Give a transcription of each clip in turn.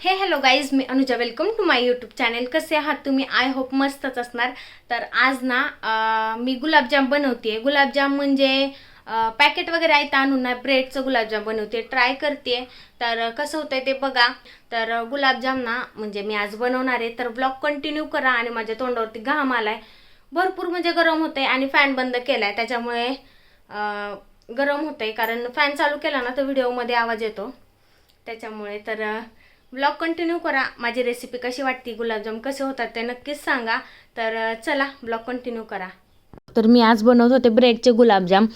हे hello guys me Anuja. Welcome to my YouTube channel कसे आहात तुम्ही? आय होप मस्तच असणार. तर आज ना मी गुलाबजाम बनवते गुलाबजाम म्हणजे पॅकेट वगैरे आहेत आणून ना ब्रेडचं गुलाबजाम बनवते ट्राय करते तर कसं होतंय ते बघा. तर गुलाबजाम ना म्हणजे मी आज बनवणार आहे. तर ब्लॉग कंटिन्यू करा आणि माझ्या तोंडावरती घाम आलाय. भरपूर म्हणजे गरम होतंय आणि फॅन बंद केलाय. त्याच्यामुळे गरम होतंय. कारण फॅन चालू केला ना तर व्हिडिओमध्ये आवाज येतो. त्याच्यामुळे तर ब्लॉग कंटिन्यू करा. माझी रेसिपी कशी वाटते? गुलाबजाम कसे होतात ते नक्कीच सांगा. तर चला ब्लॉग कंटिन्यू करा. तर मी आज बनवत होते ब्रेडचे गुलाबजाम.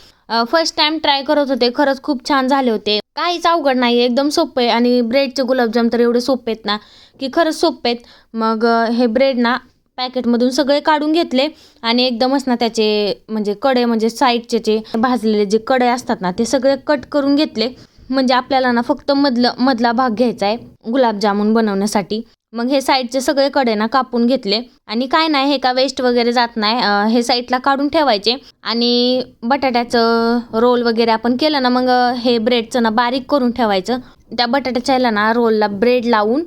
फर्स्ट टाइम ट्राय करत होते. खरंच खूप छान झाले होते. काहीच अवघड नाही एकदम सोपे आहे आणि ब्रेडचे गुलाबजाम तर एवढे सोपे आहेत ना की खरंच सोपे आहेत मग हे ब्रेड ना पॅकेटमधून सगळे काढून घेतले आणि एकदमच ना त्याचे म्हणजे कडे म्हणजे साईडचे जे भाजलेले जे कडे असतात ना ते सगळे कट करून घेतले. म्हणजे आपल्याला ना फक्त मधलं मधला भाग घ्यायचा आहे गुलाबजामुन बनवण्यासाठी. मग हे साईडचे सगळे कडे ना कापून घेतले. आणि काय नाही हे का वेस्ट वगैरे जात नाही. हे साईडला काढून ठेवायचे. आणि बटाट्याचं रोल वगैरे आपण केलं ना मग हे ब्रेडचं ना बारीक करून ठेवायचं. त्या बटाट्याच्या ह्याला ना रोलला ब्रेड लावून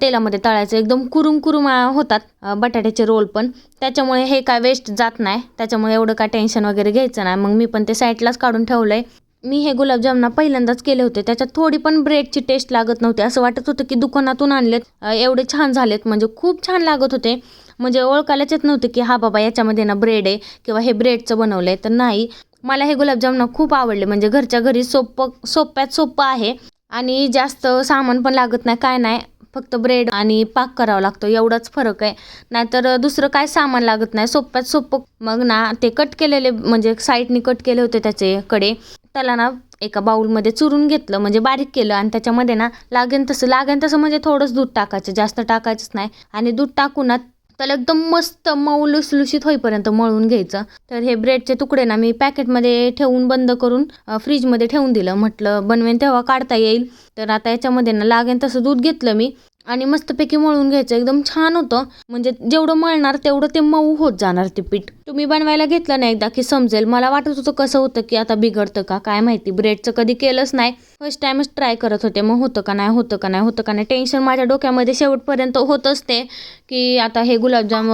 तेलामध्ये तळायचं. एकदम कुरुम कुरुम होतात बटाट्याचे रोल पण. त्याच्यामुळे हे काय वेस्ट जात नाही. त्याच्यामुळे एवढं काय टेन्शन वगैरे घ्यायचं नाही. मग मी पण ते साईडलाच काढून ठेवलं आहे मी हे गुलाबजाम ना पहिल्यांदाच केले होते. त्याच्यात थोडी पण ब्रेडची टेस्ट लागत नव्हती. असं वाटत होतं की दुकानातून आणलेत. एवढे छान झालेत. म्हणजे खूप छान लागत होते. म्हणजे ओळखायलाच येत नव्हते की हा बाबा याच्यामध्ये ना ब्रेड आहे किंवा हे ब्रेडचं बनवलं आहे तर नाही. मला हे गुलाबजाम ना खूप आवडले. म्हणजे घरच्या घरी सोपं सोप्यात सोपं आहे. आणि जास्त सामान पण लागत नाही काय नाही. फक्त ब्रेड आणि पाक करावा लागतो एवढाच फरक आहे. नाहीतर दुसरं काय सामान लागत नाही सोप्यात सोपं. मग ना ते कट केलेले म्हणजे साईडने कट केले होते त्याचे कडे. त्याला ना एका बाउलमध्ये चुरून घेतलं म्हणजे बारीक केलं आणि त्याच्यामध्ये ना लागेन तसं लागेन तसं म्हणजे थोडंच दूध टाकायचं जास्त टाकायचंच नाही. आणि दूध टाकून ना त्याला एकदम मस्त मऊ लुसलुशीत होईपर्यंत मळून घ्यायचं. तर हे ब्रेडचे तुकडे ना मी पॅकेटमध्ये ठेवून बंद करून फ्रीजमध्ये ठेवून दिलं. म्हटलं बनवेन तेव्हा काढता येईल. तर आता याच्यामध्ये ना लागेन तसं दूध घेतलं मी. आणि मस्तपैकी मळून घ्यायचं. एकदम छान होतं. म्हणजे जेवढं मळणार तेवढं ते मऊ होत जाणार ते पीठ. तुम्ही बनवायला घेतलं ना एकदा की समजेल. मला वाटत होतं कसं होतं की आता बिघडतं का काय माहिती. ब्रेडचं कधी केलंच नाही. फर्स्ट टाइमच ट्राय करत होते. मग होतं का नाही होतं का नाही होतं का नाही. टेन्शन माझ्या डोक्यामध्ये शेवटपर्यंत होत असते की आता हे गुलाबजाम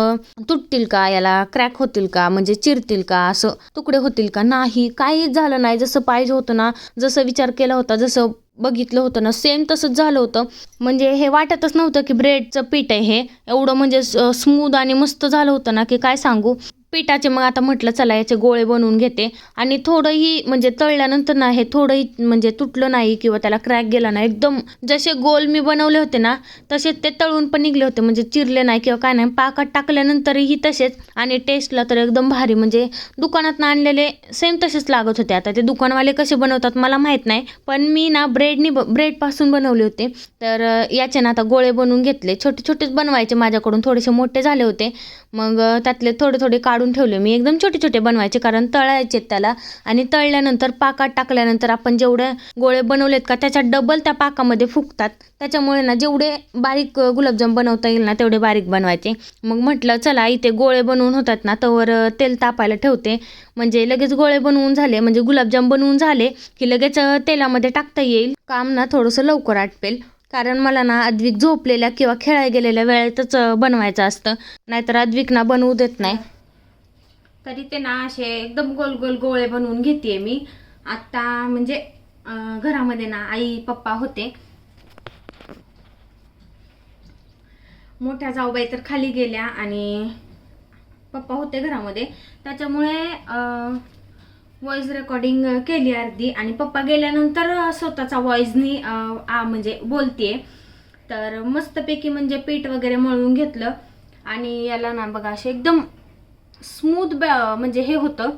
तुटतील का? याला क्रॅक होतील का? म्हणजे चिरतील का? असं तुकडे होतील का? नाही. काहीच झालं नाही. जसं पाहिजे होतं ना. जसं विचार केला होता जसं बघितलं होतं ना सेम तसंच झालं होतं. म्हणजे हे वाटतच नव्हतं की ब्रेडचं पीठ आहे हे. एवढं म्हणजे स्मूद आणि मस्त झालं होतं ना की काय सांगू? पिठाचे मग आता म्हटलं चला याचे गोळे बनवून घेते. आणि थोडंही म्हणजे तळल्यानंतर ना हे थोडंही म्हणजे तुटलं नाही किंवा त्याला क्रॅक गेला नाही. एकदम जसे गोल मी बनवले होते ना तसेच ते तळून पण निघले होते. म्हणजे चिरले नाही किंवा काय नाही. पाकात टाकल्यानंतरही तसेच. आणि टेस्टला तर एकदम भारी. म्हणजे दुकानात आणलेले सेम तसेच लागत होते. आता ते दुकानवाले कसे बनवतात मला माहीत नाही. पण मी ना ब्रेडनी ब ब्रेडपासून बनवले होते. तर याचे ना आता गोळे बनवून घेतले. छोटे छोटेच बनवायचे. माझ्याकडून थोडेसे मोठे झाले होते. मग त्यातले थोडे थोडे काढून ठेवले. मी एकदम छोटे छोटे बनवायचे कारण तळायचे त्याला. आणि तळल्यानंतर पाकात टाकल्यानंतर आपण जेवढे गोळे बनवलेत का त्याच्या डबल त्या पाकामध्ये फुगतात. त्याच्यामुळे ना जेवढे बारीक गुलाबजाम बनवता येईल ना तेवढे बारीक बनवायचे. मग म्हटलं चला इथे गोळे बनवून होतात ना तवर तेल तापायला ठेवते. म्हणजे लगेच गोळे बनवून झाले. म्हणजे गुलाबजाम बनवून झाले की लगेच तेलामध्ये टाकता येईल. काम ना थोडंसं लवकर आटपेल. कारण मला ना अद्विक झोपलेल्या किंवा खेळायला गेलेल्या वेळेतच बनवायचं असतं. नाहीतर अद्विक ना बनवू देत नाही. तरी ते ना असे एकदम गोल गोल गोळे बनवून घेते मी. आता म्हणजे घरामध्ये ना आई पप्पा होते. मोठ्या जाऊबाई तर खाली गेल्या आणि पप्पा होते घरामध्ये. त्याच्यामुळे व्हॉइस रेकॉर्डिंग केली अर्धी आणि पप्पा गेल्यानंतर स्वतःचा व्हॉइसनी म्हणजे बोलते तर मस्तपैकी म्हणजे पीठ वगैरे मळून घेतलं. आणि याला ना बघा असे एकदम स्मूथ म्हणजे हे होतं.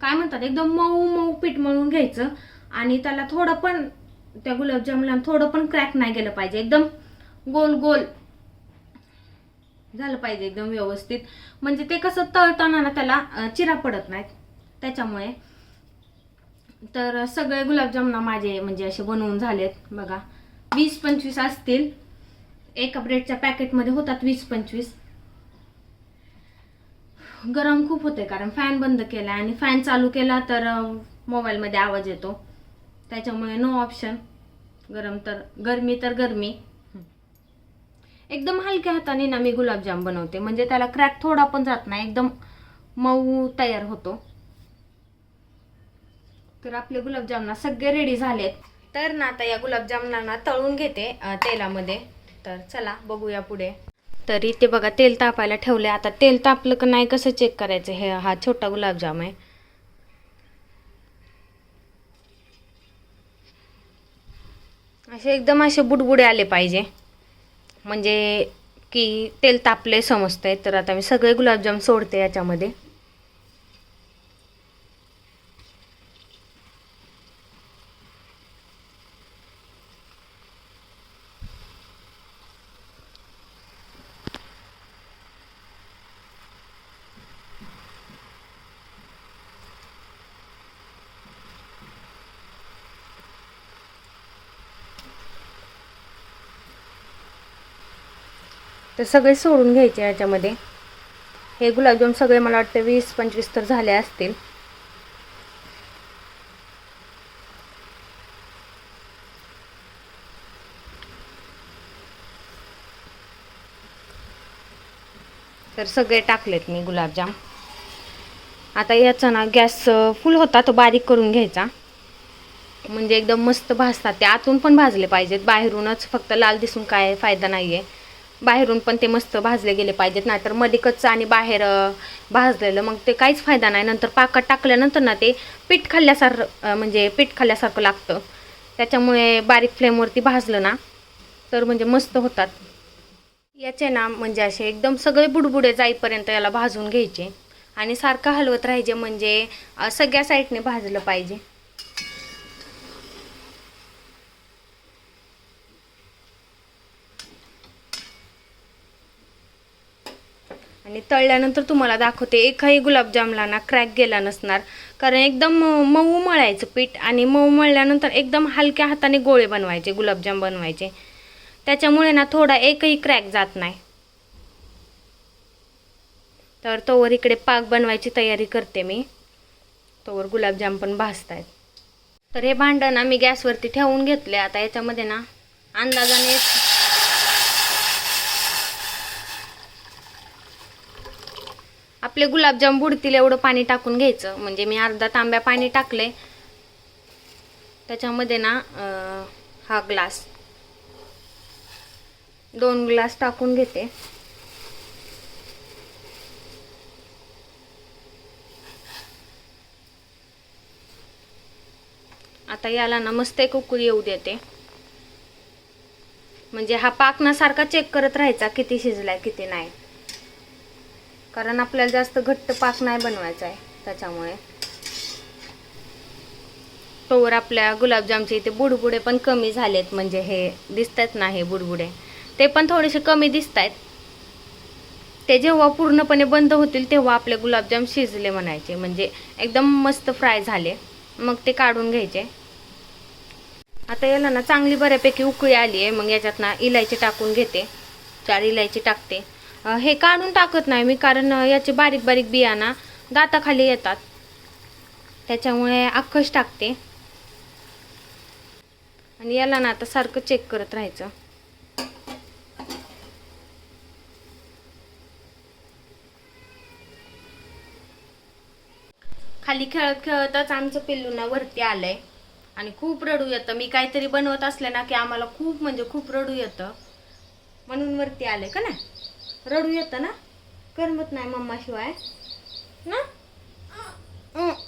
काय म्हणतात एकदम मऊ मऊ पीठ मळून घ्यायचं आणि त्याला थोडं पण त्या गुलाबजामला थोडं पण क्रॅक नाही गेलं पाहिजे. एकदम गोल गोल झालं पाहिजे एकदम व्यवस्थित. म्हणजे ते कसं तळताना ना त्याला चिरा पडत नाहीत. त्याच्यामुळे. तर सगळे गुलाबजामना माझे म्हणजे असे बनवून झालेत. बघा वीस पंचवीस असतील. एका ब्रेडच्या पॅकेटमध्ये होतात वीस पंचवीस. गरम खूप होते कारण फॅन बंद केला आणि फॅन चालू केला तर मोबाईलमध्ये आवाज येतो. त्याच्यामुळे नो ऑप्शन गरम तर गरमी तर गरमी. एकदम हलक्या हाताने ना मी गुलाबजाम बनवते. म्हणजे त्याला क्रॅक थोडा पण जात नाही एकदम मऊ तयार होतो. तर आपले गुलाबजाम ना सगळे रेडी झालेत. तर ना आता या गुलाबजामना ना तळून घेते तेलामध्ये. तर चला बघूया पुढे. तरी ते बघा तेल तापायला ठेवले आता तेल तापलं का नाही कसं चेक करायचं? हे हा छोटा गुलाबजाम आहे. असे एकदम असे बुडबुडे आले पाहिजे. म्हणजे की तेल तापले समजतंय. तर आता मी सगळे गुलाबजाम सोडते याच्यामध्ये. तर सगळे सोडून घ्यायचे याच्यामध्ये. हे गुलाबजाम सगळे मला वाटतं वीस पंचवीस तर झाले असतील. तर सगळे टाकलेत मी गुलाबजाम. आता याचा ना गॅस फुल होता तो बारीक करून घ्यायचा. म्हणजे एकदम मस्त भाजतात. ते आतून पण भाजले पाहिजेत. बाहेरूनच फक्त लाल दिसून काय फायदा नाही आहे बाहेरून पण ते मस्त भाजले गेले पाहिजेत नाहीतरमध्ये कच्चं आणि बाहेर भाजलेलं मग ते काहीच फायदा नाही. नंतर पाकात टाकल्यानंतर ना ते पीठ खाल्ल्यासार म्हणजे पीठ खाल्ल्यासारखं लागतं. त्याच्यामुळे बारीक फ्लेमवरती भाजलं ना तर म्हणजे मस्त होतात. याचे ना म्हणजे असे एकदम सगळे बुडबुडे जाईपर्यंत याला भाजून घ्यायचे. आणि सारखं हलवत राहायचे म्हणजे सगळ्या साईडने भाजलं पाहिजे. आणि तळल्यानंतर तुम्हाला दाखवते एकही गुलाबजामला ना क्रॅक गेला नसणार. कारण एकदम मऊ मळायचं पीठ आणि मऊ मळल्यानंतर एकदम हलक्या हाताने गोळे बनवायचे गुलाबजाम बनवायचे. त्याच्यामुळे ना थोडा एकही क्रॅक जात नाही. तर तोवर इकडे पाक बनवायची तयारी करते मी. तोवर गुलाबजाम पण भाजतायत. तर हे भांडं ना मी गॅसवरती ठेवून घेतले. आता याच्यामध्ये ना अंदाजाने आपले गुलाबजाम बुडतील एवढं पाणी टाकून घ्यायचं. म्हणजे मी अर्धा तांब्या पाणी टाकले त्याच्यामध्ये ना हा ग्लास. दोन ग्लास टाकून घेते. आता याला ना मस्त एक उकळी येऊ देते. म्हणजे हा पाक चेक करत राहायचा किती शिजलाय किती नाही. कारण आपल्याला जास्त घट्ट पाक नाही बनवायचा आहे त्याच्यामुळे. तोवर आपल्या गुलाबजामचे इथे बुडबुडे पण कमी झालेत म्हणजे हे दिसतात ना हे बुडबुडे. ते पण थोडेसे कमी दिसत आहेत ते जेव्हा पूर्णपणे बंद होतील तेव्हा आपले गुलाबजाम शिजले म्हणायचे. म्हणजे एकदम मस्त फ्राय झाले. मग ते काढून घ्यायचे. आता याला ना चांगली बऱ्यापैकी उकळी आली आहे. मग याच्यात ना इलायची टाकून घेते. चार इलायची टाकते. हे काढून टाकत नाही? मी कारण याचे बारीक बारीक बिया ना दाताखाली येतात. त्याच्यामुळे अख्खच टाकते. आणि याला ना आता सारखं चेक करत राहायचं. खाली खेळत खेळतच आमचं पिल्लू ना वरती आलंय. आणि खूप रडू येतं. मी काहीतरी बनवत असले ना की आम्हाला खूप म्हणजे खूप रडू येतं. म्हणून वरती आलंय का ना रडू येतं ना? करमत नाही मम्माशिवाय. ना?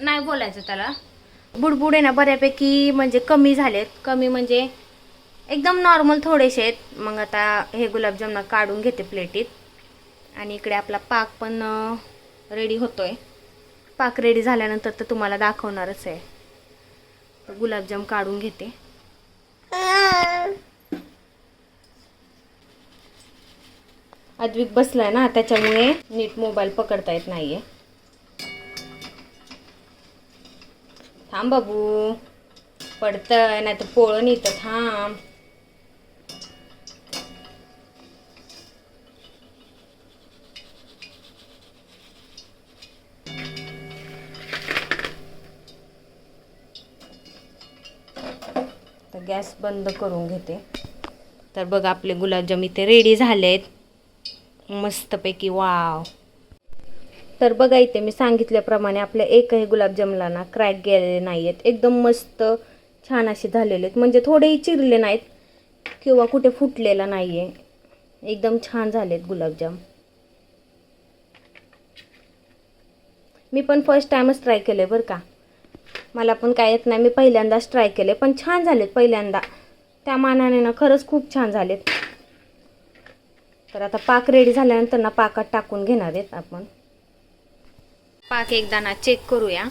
नाही बोलायचं त्याला. बुडबुडे ना बऱ्यापैकी म्हणजे कमी झालेत. कमी म्हणजे एकदम नॉर्मल थोडेसे आहेत. मग आता हे गुलाबजामना काढून घेते प्लेटीत आणि इकडे आपला पाक पण रेडी होतोय. पाक रेडी झाल्यानंतर तर तुम्हाला दाखवणारच आहे. गुलाबजाम काढून घेते. अद्विक बसलाय ना त्याच्यामुळे नीट मोबाईल पकडता येत नाहीये. थांब बाबू. पडतंय नाही तर पोळण येतं थांब. तर गॅस बंद करून घेते. तर बघा आपले गुलाबजाम इथे रेडी झाले आहेत मस्तपैकी वाव. तर बघा इथे मी सांगितल्याप्रमाणे आपल्या एकही गुलाबजामला ना क्रॅक गेलेले नाही आहेत एकदम मस्त छान असे झालेले आहेत. म्हणजे थोडेही चिरले नाहीत किंवा कुठे फुटलेला नाही आहे एकदम छान झालेत गुलाबजाम. मी पण फर्स्ट टाईमच ट्राय केले बरं का. मला पण काय येत नाही. मी पहिल्यांदाच ट्राय केले पण छान झालेत पहिल्यांदा. त्या मानाने ना खरंच खूप छान झालेत. तर आता पाक रेडी झाल्यानंतर ना पाकात टाकून घेणार आहेत आपण. पाक एकदा ना चेक करूया.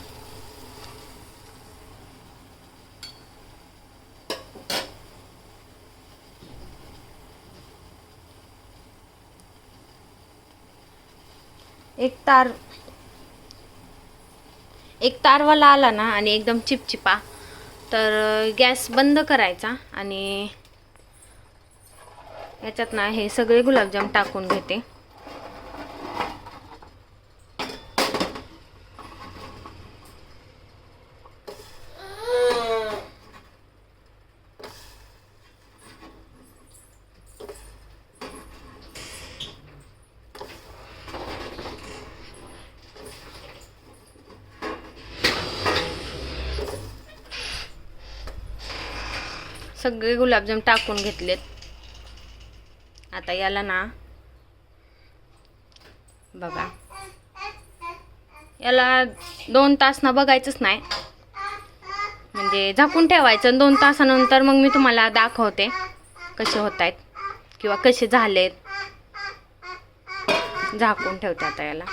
एक तार एक तारवाला आला ना आणि एकदम चिपचिपा. तर गॅस बंद करायचा आणि याच्यात ना हे सगळे गुलाबजाम टाकून घेते. सगळे गुलाबजाम टाकून घेतलेत. आता याला ना बघा. याला दोन तास ना बघायचंच नाही. म्हणजे झाकून ठेवायचं आणि दोन तासानंतर मग मी तुम्हाला दाखवते कसे होत आहेत किंवा कसे झालेत. झाकून ठेवते आता याला.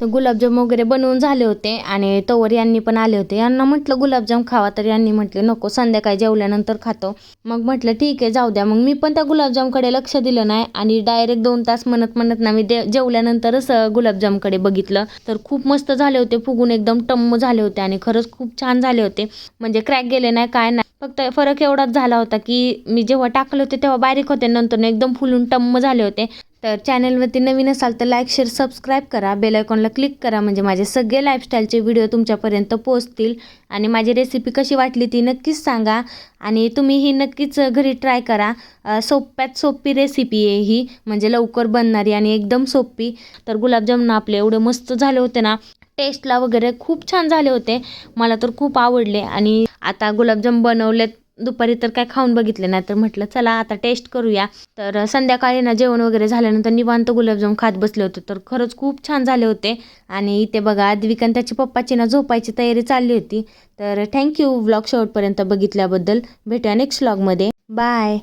गुलाबजाम वगैरे बनवून झाले होते आणि तोवर यांनी पण आले होते. यांना म्हटलं गुलाबजाम खावा. तर यांनी म्हटले नको संध्याकाळी जेवल्यानंतर खातो. मग म्हटलं ठीक आहे जाऊ द्या. मग मी पण त्या गुलाबजामकडे लक्ष दिलं नाही आणि डायरेक्ट दोन तास म्हणत म्हणत ना मी दे जेवल्यानंतरच गुलाबजामकडे बघितलं. तर खूप मस्त झाले होते फुगून एकदम टम्म झाले होते आणि खरंच खूप छान झाले होते. म्हणजे क्रॅक गेले नाही काय नाही. फक्त फरक एवढाच झाला होता की मी जेव्हा टाकले होते तेव्हा बारीक होते. नंतर एकदम फुलून टम्म झाले होते. तर चॅनलवरती नवीन असाल तर लाईक शेअर सबस्क्राईब करा. बेल आयकॉनला क्लिक करा. म्हणजे माझे सगळे लाईफस्टाईलचे व्हिडिओ तुमच्यापर्यंत पोहोचतील. आणि माझी रेसिपी कशी वाटली ती नक्कीच सांगा. आणि तुम्ही ही नक्कीच घरी ट्राय करा. सोप्यात सोपी रेसिपी आहे ही. म्हणजे लवकर बनणारी आणि एकदम सोपी. तर गुलाबजामुन आपले एवढे मस्त झाले होते ना. टेस्टला वगैरे खूप छान झाले होते. मला तर खूप आवडले. आणि आता गुलाबजाम बनवलेत. दुपारी तर काय खाऊन बघितलं नाही तर म्हटलं चला आता टेस्ट करूया. तर संध्याकाळी ना जेवण वगैरे झाल्यानंतर निवांत गुलाबजाम खात बसले होते. तर खरंच खूप छान झाले होते. आणि इथे बघा द्विक त्याची पप्पाची ना झोपायची तयारी चालली होती. तर थँक्यू व्लॉग शेवटपर्यंत बघितल्याबद्दल. भेटूया नेक्स्ट व्लॉगमध्ये बाय